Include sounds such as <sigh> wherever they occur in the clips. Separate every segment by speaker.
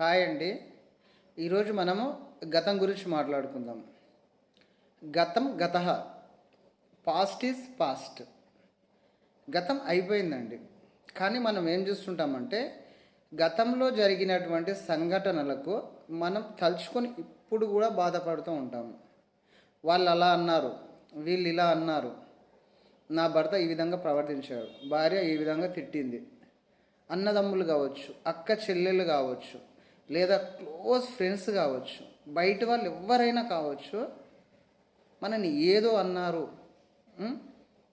Speaker 1: Hi అండి. ఈరోజు మనము గతం గురించి మాట్లాడుకుందాం. గతం గత. పాస్ట్ ఈజ్ పాస్ట్ గతం అయిపోయిందండి. కానీ మనం ఏం చేస్తుంటామంటే గతంలో జరిగినటువంటి సంఘటనలకు మనం తలుచుకొని ఇప్పుడు కూడా బాధపడుతూ ఉంటాము వాళ్ళు అలా అన్నారు వీళ్ళు ఇలా అన్నారు. నా భర్త ఈ విధంగా ప్రవర్తించాడు భార్య ఈ విధంగా తిట్టింది. అన్నదమ్ములు కావచ్చు అక్క చెల్లెలు కావచ్చు లేదా క్లోజ్ ఫ్రెండ్స్ కావచ్చు బయట వాళ్ళు ఎవరైనా కావచ్చు మనని ఏదో అన్నారు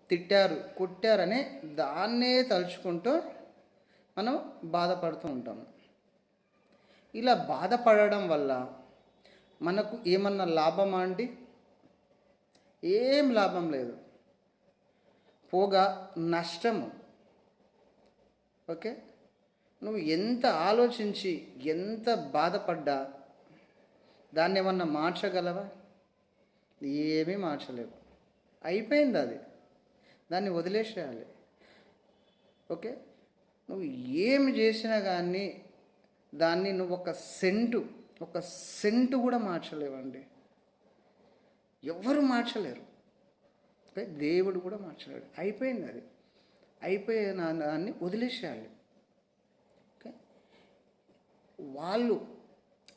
Speaker 1: తిట్టారు కొట్టారని దాన్నే తలుచుకుంటూ మనం బాధపడుతూ ఉంటాము ఇలా బాధపడడం వల్ల మనకు ఏమన్నా లాభమా అండి? ఏం లాభం లేదు. పోగా నష్టము. ఓకే? నువ్వు ఎంత ఆలోచించి ఎంత బాధపడ్డా దాన్ని ఏమన్నా మార్చగలవా? ఏమీ మార్చలేవు. అయిపోయింది అది. దాన్ని వదిలేసేయాలి. ఓకే? నువ్వు ఏమి చేసినా కానీ దాన్ని నువ్వు ఒక సెంటు ఒక సెంటు కూడా మార్చలేవండి. ఎవ్వరు మార్చలేరు. ఓకే? దేవుడు కూడా మార్చలేడు. అయిపోయింది అది. అయిపోయిన దాన్ని వదిలేసేయాలి. వాళ్ళు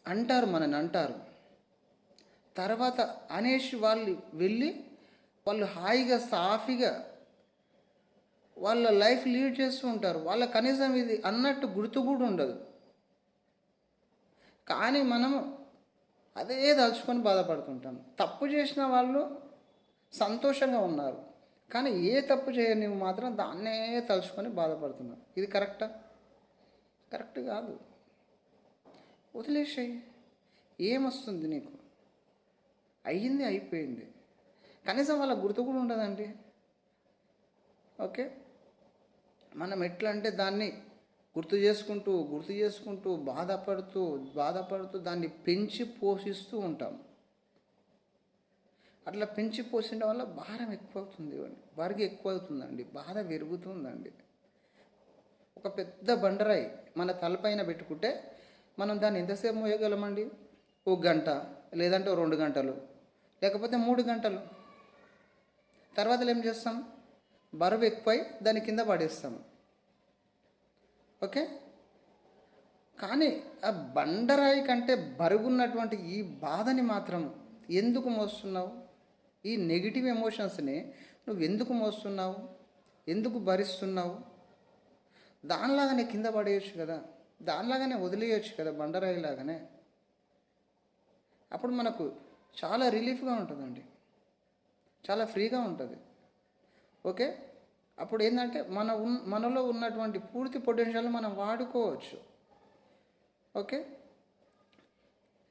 Speaker 1: అంటారు మనని అంటారు. తర్వాత అనేసి వాళ్ళు వెళ్ళి వాళ్ళు హాయిగా సాఫీగా వాళ్ళ లైఫ్ లీడ్ చేస్తూ ఉంటారు. వాళ్ళ కనీసం ఇది అన్నట్టు గుర్తు కూడా ఉండదు. కానీ మనము అదే తలుచుకొని బాధపడుతుంటాం. తప్పు చేసిన వాళ్ళు సంతోషంగా ఉన్నారు. కానీ ఏ తప్పు చేయని మాత్రం దాన్నే తలుచుకొని బాధపడుతున్నారు. ఇది కరెక్టా? కరెక్ట్ కాదు. వదిలేసాయి. ఏమొస్తుంది నీకు? అయ్యింది అయిపోయింది. కనీసం వాళ్ళ గుర్తు కూడా ఉండదండి. ఓకే? మనం ఎట్లా అంటే దాన్ని గుర్తు చేసుకుంటూ గుర్తు చేసుకుంటూ బాధపడుతూ బాధపడుతూ దాన్ని పెంచి పోషిస్తూ ఉంటాం. అట్లా పెంచి పోసిన వల్ల భారం ఎక్కువ అవుతుంది బరుగు ఎక్కువ అవుతుందండి బాధ పెరుగుతుందండి. ఒక పెద్ద బండరాయి మన తలపైన పెట్టుకుంటే మనం దాన్ని ఎంతసేపు మోయగలమండి? ఒక గంట లేదంటే రెండు గంటలు లేకపోతే మూడు గంటలు. తర్వాత ఏం చేస్తాం? బరువు ఎక్కువై దాని కింద పడేస్తాం. ఓకే? కానీ ఆ బండరాయి కంటే బరుగున్నటువంటి ఈ బాధని మాత్రం ఎందుకు మోస్తున్నావు? ఈ నెగిటివ్ ఎమోషన్స్ని నువ్వు ఎందుకు మోస్తున్నావు? ఎందుకు భరిస్తున్నావు? దానిలాగానే కింద పడేయచ్చు కదా. దానిలాగానే వదిలేయచ్చు కదా బండరాయి లాగానే అప్పుడు మనకు చాలా రిలీఫ్గా ఉంటుందండి. చాలా ఫ్రీగా ఉంటుంది. ఓకే? అప్పుడు ఏంటంటే మన ఉన్ మనలో ఉన్నటువంటి పూర్తి పొటెన్షియల్ మనం వాడుకోవచ్చు. ఓకే?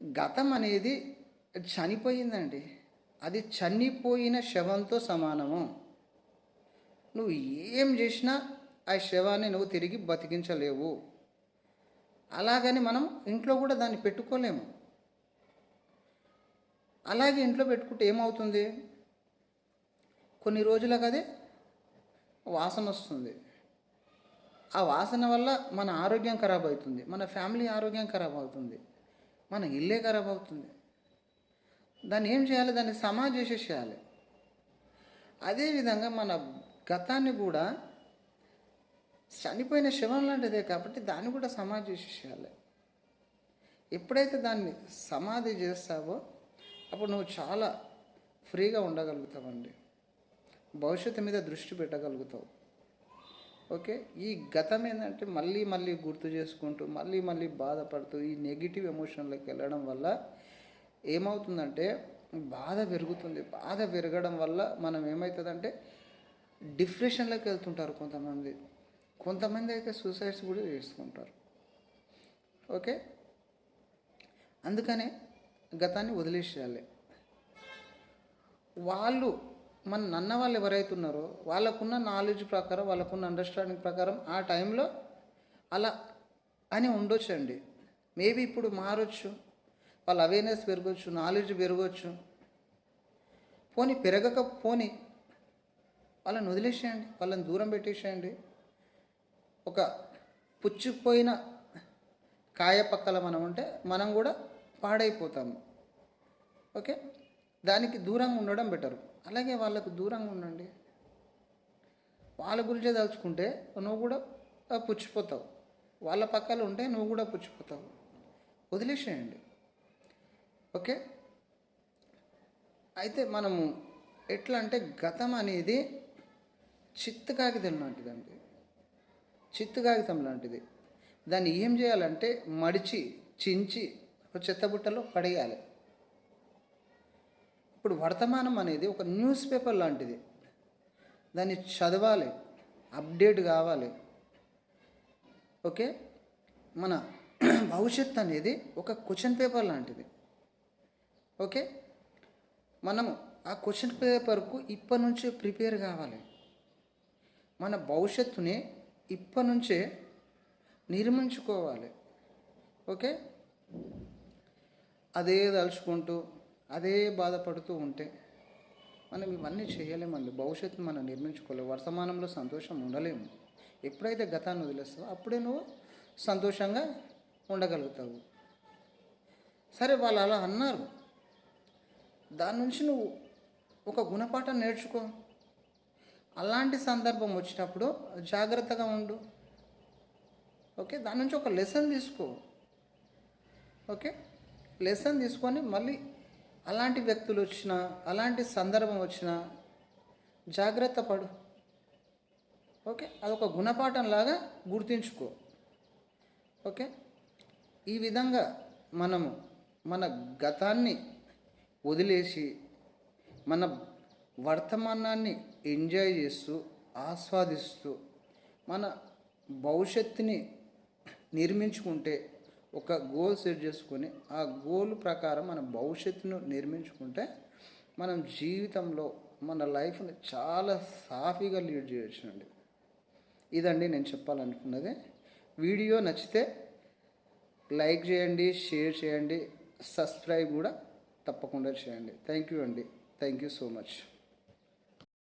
Speaker 1: గతం అనేది చనిపోయిందండి. అది చనిపోయిన శవంతో సమానము. నువ్వు ఏం చేసినా ఆ శవాన్ని నువ్వు తిరిగి బతికించలేవు. అలాగని మనం ఇంట్లో కూడా దాన్ని పెట్టుకోలేము. అలాగే ఇంట్లో పెట్టుకుంటే ఏమవుతుంది? కొన్ని రోజులకు అది వాసన వస్తుంది. ఆ వాసన వల్ల మన ఆరోగ్యం ఖరాబ్ అవుతుంది. మన ఫ్యామిలీ ఆరోగ్యం ఖరాబ్ అవుతుంది. మన ఇల్లే ఖరాబ్ అవుతుంది. దాన్ని ఏం చేయాలి? దాన్ని సమాజ్ చేసేసేయాలి అదేవిధంగా మన గతాన్ని కూడా చనిపోయిన శవం లాంటిదే కాబట్టి దాన్ని కూడా సమాధి చేసేయాలి. ఎప్పుడైతే దాన్ని సమాధి చేస్తావో అప్పుడు నువ్వు చాలా ఫ్రీగా ఉండగలుగుతావండి. భవిష్యత్తు మీద దృష్టి పెట్టగలుగుతావు. ఓకే? ఈ గతం ఏంటంటే మళ్ళీ మళ్ళీ గుర్తు చేసుకుంటూ మళ్ళీ మళ్ళీ బాధపడుతూ ఈ నెగిటివ్ ఎమోషన్లోకి వెళ్ళడం వల్ల ఏమవుతుందంటే బాధ పెరుగుతుంది. బాధ పెరగడం వల్ల మనం ఏమవుతుందంటే డిప్రెషన్లోకి వెళ్తుంటారు కొంతమంది. కొంతమంది అయితే సూసైడ్స్ కూడా చేసుకుంటారు ఓకే అందుకనే గతాన్ని వదిలేసేయాలి. వాళ్ళు మన నన్న వాళ్ళు ఎవరైతే ఉన్నారో వాళ్ళకున్న నాలెడ్జ్ ప్రకారం వాళ్ళకున్న అండర్స్టాండింగ్ ప్రకారం ఆ టైంలో అలా అని ఉండొచ్చండి. మేబీ ఇప్పుడు మారొచ్చు. వాళ్ళ అవేర్నెస్ పెరగచ్చు నాలెడ్జ్ పెరగచ్చు. పోనీ పెరగక పోనీ వాళ్ళని వదిలేసేయండి. వాళ్ళని దూరం పెట్టేసేయండి. ఒక పుచ్చిపోయిన కాయ పక్కల మనం ఉంటే మనం కూడా పాడైపోతాము. ఓకే? దానికి దూరంగా ఉండడం బెటర్ అలాగే వాళ్ళకు దూరంగా ఉండండి. వాళ్ళ గురించే తలుచుకుంటే నువ్వు కూడా పుచ్చిపోతావు. వాళ్ళ పక్కన ఉంటే నువ్వు కూడా పుచ్చిపోతావు. వదిలేసేయండి. ఓకే? అయితే మనము ఎట్లా అంటే గతం అనేది చిత్తు కాగితం లాంటిదండి. చిత్తు కాగితం లాంటిది. దాన్ని ఏం చేయాలంటే మడిచి చించి ఒక చెత్తబుట్టలో పడేయాలి ఇప్పుడు వర్తమానం అనేది ఒక న్యూస్ పేపర్ లాంటిది. దాన్ని చదవాలి అప్డేట్ కావాలి. ఓకే? మన <clears throat> భవిష్యత్ అనేది ఒక క్వశ్చన్ పేపర్ లాంటిది. ఓకే? మనము ఆ క్వశ్చన్ పేపర్కు ఇప్పటి నుంచే ప్రిపేర్ కావాలి. మన భవిష్యత్తుని ఇప్పటి నుంచే నిర్మించుకోవాలి. ఓకే? అదే తలుచుకుంటూ అదే బాధపడుతూ ఉంటే మనం ఇవన్నీ చేయలేమండి భవిష్యత్తు మనం నిర్మించుకోలేము వర్తమానంలో సంతోషం ఉండలేము. ఎప్పుడైతే గతాన్ని వదిలేస్తావో అప్పుడే నువ్వు సంతోషంగా ఉండగలుగుతావు. సరే వాళ్ళు అలా అన్నారు. దాని నుంచి నువ్వు ఒక గుణపాఠం నేర్చుకో. అలాంటి సందర్భం వచ్చినప్పుడు జాగ్రత్తగా ఉండు. ఓకే? దాని నుంచి ఒక లెసన్ తీసుకో. ఓకే? లెసన్ తీసుకొని మళ్ళీ అలాంటి వ్యక్తులు వచ్చినా అలాంటి సందర్భం వచ్చినా జాగ్రత్త పడు. ఓకే? అదొక గుణపాఠంలాగా గుర్తించుకో. ఓకే? ఈ విధంగా మనము మన గతాన్ని వదిలేసి మన వర్తమానాన్ని ఎంజాయ్ చేస్తూ ఆస్వాదిస్తూ మన భవిష్యత్తుని నిర్మించుకుంటే ఒక గోల్ సెట్ చేసుకొని ఆ గోల్ ప్రకారం మన భవిష్యత్తును నిర్మించుకుంటే మనం జీవితంలో మన లైఫ్ని చాలా సాఫీగా లీడ్ చేయొచ్చు అండి ఇదండి నేను చెప్పాలనుకున్నది. వీడియో నచ్చితే లైక్ చేయండి షేర్ చేయండి సబ్స్క్రైబ్ కూడా తప్పకుండా చేయండి. థ్యాంక్ యూ అండి. Thank you so much.